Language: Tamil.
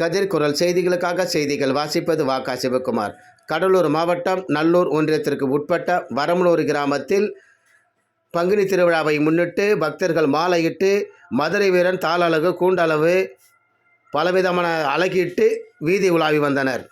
கதிர்குரல் செய்திகளுக்காக செய்திகள் வாசிப்பது வாக்கா சிவகுமார். கடலூர் மாவட்டம் நல்லூர் ஒன்றியத்திற்கு உட்பட்ட வரமலூர் கிராமத்தில் பங்குனி திருவிழாவை முன்னிட்டு பக்தர்கள் மாலையிட்டு மதுரை வீரன் தாளழகு கூண்டளவு பலவிதமான அழகிட்டு வீதி உலாவி வந்தனர்.